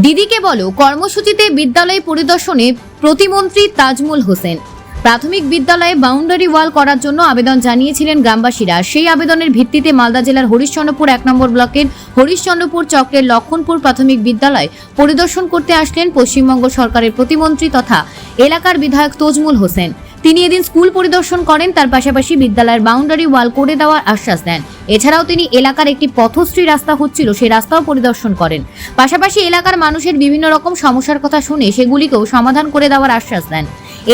দিদিকে বলো, কর্মসূচিতে বিদ্যালয় পরিদর্শনে প্রতিমন্ত্রী তাজমুল হোসেন। প্রাথমিক বিদ্যালয়ে বাউন্ডারি ওয়াল করার জন্য আবেদন জানিয়েছিলেন গ্রামবাসীরা। সেই আবেদনের ভিত্তিতে মালদা জেলার হরিশ্চন্দ্রপুর এক নম্বর ব্লকের হরিশ্চন্দ্রপুর চক্রের লক্ষণপুর প্রাথমিক বিদ্যালয় পরিদর্শন করতে আসলেন পশ্চিমবঙ্গ সরকারের প্রতিমন্ত্রী তথা এলাকার বিধায়ক তজমুল হোসেন। তিনি এদিন স্কুল পরিদর্শন করেন, তার পাশাপাশি বিদ্যালয়ের বাউন্ডারি ওয়াল করে দেওয়ার আশ্বাস দেন। এছাড়াও তিনি এলাকার একটি পথশ্রী রাস্তা হচ্ছিল সেই রাস্তাও পরিদর্শন করেন। পাশাপাশি এলাকার মানুষের বিভিন্ন রকম সমস্যার কথা শুনে সেগুলিকেও সমাধান করে দেওয়ার আশ্বাস দেন।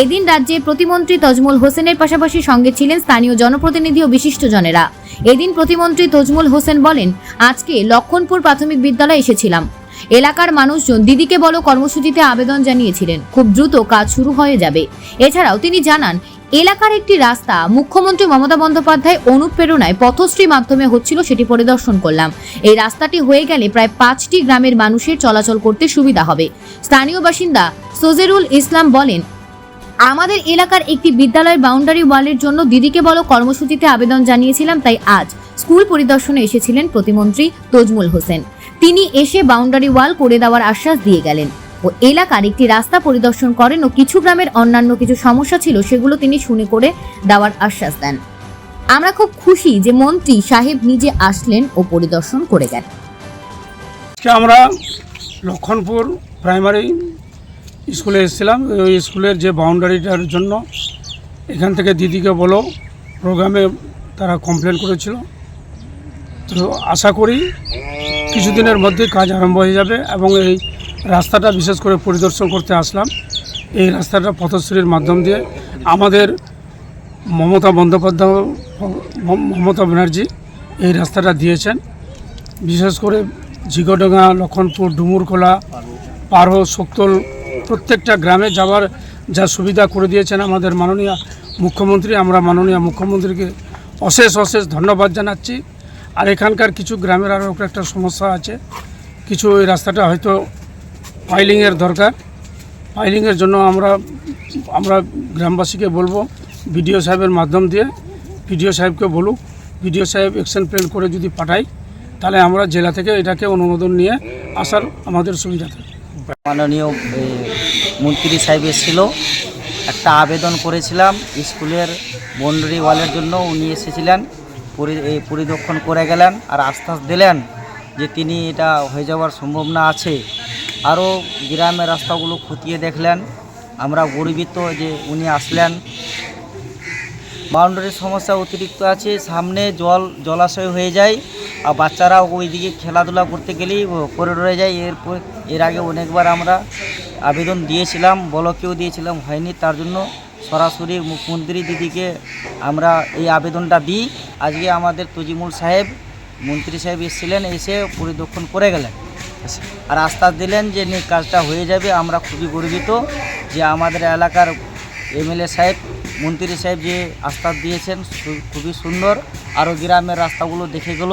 এদিন রাজ্যে প্রতিমন্ত্রী তজমুল হোসেনের পাশাপাশি সঙ্গে ছিলেন স্থানীয় জনপ্রতিনিধি ও বিশিষ্টজনেরা। এদিন প্রতিমন্ত্রী তজমুল হোসেন বলেন, আজকে লক্ষণপুর প্রাথমিক বিদ্যালয়ে এসেছিলাম। এলাকার মানুষজন দিদিকে বলো কর্মসূচিতে আবেদন জানিয়েছিলেন। খুব দ্রুত কাজ শুরু হয়ে যাবে। এছাড়াও তিনি জানান, এলাকার একটি রাস্তা মুখ্যমন্ত্রী মমতা বন্দ্যোপাধ্যায় অনুপ্রেরণায় পথশ্রী মাধ্যমে হচ্ছিল সেটি পরিদর্শন করলাম। এই রাস্তাটি হয়ে গেলে প্রায় পাঁচটি গ্রামের মানুষের চলাচল করতে সুবিধা হবে। স্থানীয় বাসিন্দা সোজেরুল ইসলাম বলেন আমাদের এলাকার একটি বিদ্যালয়ের বাউন্ডারি ওয়ালের জন্য দিদিকে বলো কর্মসূচিতে আবেদন জানিয়েছিলাম, তাই আজ স্কুল পরিদর্শনে এসেছিলেন প্রতিমন্ত্রী তজমুল হোসেন। তিনি এসে বাউন্ডারি ওয়াল করে দেওয়ার আশ্বাস দিয়ে গেলেন। ও এলাকার একটি রাস্তা পরিদর্শন করেন ও কিছু গ্রামের অন্যান্য কিছু সমস্যা ছিল সেগুলো তিনি শুনে করে দেওয়ার আশ্বাস দেন। আমরা খুব খুশি যে মন্ত্রী সাহেব নিজে আসলেন ও পরিদর্শন করে গেলেন। আমরা লক্ষণপুর প্রাইমারি স্কুলে এসেছিলাম। ওই স্কুলের যে বাউন্ডারিটার জন্য এখান থেকে দিদিকে বলো, প্রোগ্রামে তারা কমপ্লেন করেছিল। তো আশা করি কিছুদিনের মধ্যে কাজ আরম্ভ হয়ে যাবে এবং এই রাস্তাটা বিশেষ করে পরিদর্শন করতে আসলাম। এই রাস্তাটা পথশ্রীর মাধ্যম দিয়ে আমাদের মমতা বন্দ্যোপাধ্যায়, মমতা ব্যানার্জি এই রাস্তাটা দিয়েছেন। বিশেষ করে ঝিগডাঙ্গা, লক্ষণপুর, ডুমুরখোলা, পারো, শক্তল প্রত্যেকটা গ্রামে যাওয়ার যা সুবিধা করে দিয়েছেন আমাদের মাননীয় মুখ্যমন্ত্রী, আমরা মাননীয় মুখ্যমন্ত্রীকে অশেষ অশেষ ধন্যবাদ জানাচ্ছি। আর এখানকার কিছু গ্রামের আরও একটা সমস্যা আছে। কিছু ওই রাস্তাটা হয়তো ফাইলিংয়ের দরকার। ফাইলিংয়ের জন্য আমরা আমরা গ্রামবাসীকে বলব, বিডিও সাহেবের মাধ্যম দিয়ে, বিডিও সাহেবকে বলুক, বিডিও সাহেব অ্যাকশন প্ল্যান করে যদি পাঠাই তাহলে আমরা জেলা থেকে এটাকে অনুমোদন নিয়ে আসার আমাদের সুবিধা থাকে। মাননীয় মন্ত্রী সাহেব এসেছিল। একটা আবেদন করেছিলাম স্কুলের বন্ডারি ওয়ালের জন্য। উনি এসেছিলেন পরিদর্শন করে গেলেন আর আশ্বাস দিলেন যে তিনি এটা হয়ে যাওয়ার সম্ভাবনা আছে। আরও গ্রামের রাস্তাগুলো খতিয়ে দেখলেন। আমরা গর্বিত যে উনি আসলেন। বাউন্ডারির সমস্যা অতিরিক্ত আছে। সামনে জল, জলাশয় হয়ে যায়। আর বাচ্চারাও ওইদিকে খেলাধুলা করতে গেলেই করিডোরে যায়। এরপর এর আগে অনেকবার আমরা আবেদন দিয়েছিলাম, বলকেও দিয়েছিলাম, হয়নি। তার জন্য সরাসরি মুখ্যমন্ত্রী দিদিকে আমরা এই আবেদনটা দিই। আজকে আমাদের তজিমুল সাহেব, মন্ত্রী সাহেব এসেছিলেন, এসে পরিদর্শন করে গেলেন। আর আশ্বাস দিলেন যে কাজটা হয়ে যাবে। আমরা খুবই গর্বিত যে আমাদের এলাকার এমএলএ সাহেব, মন্ত্রী সাহেব যে আশ্বাস দিয়েছেন খুবই সুন্দর। আরও গ্রামের রাস্তাগুলো দেখে গেল।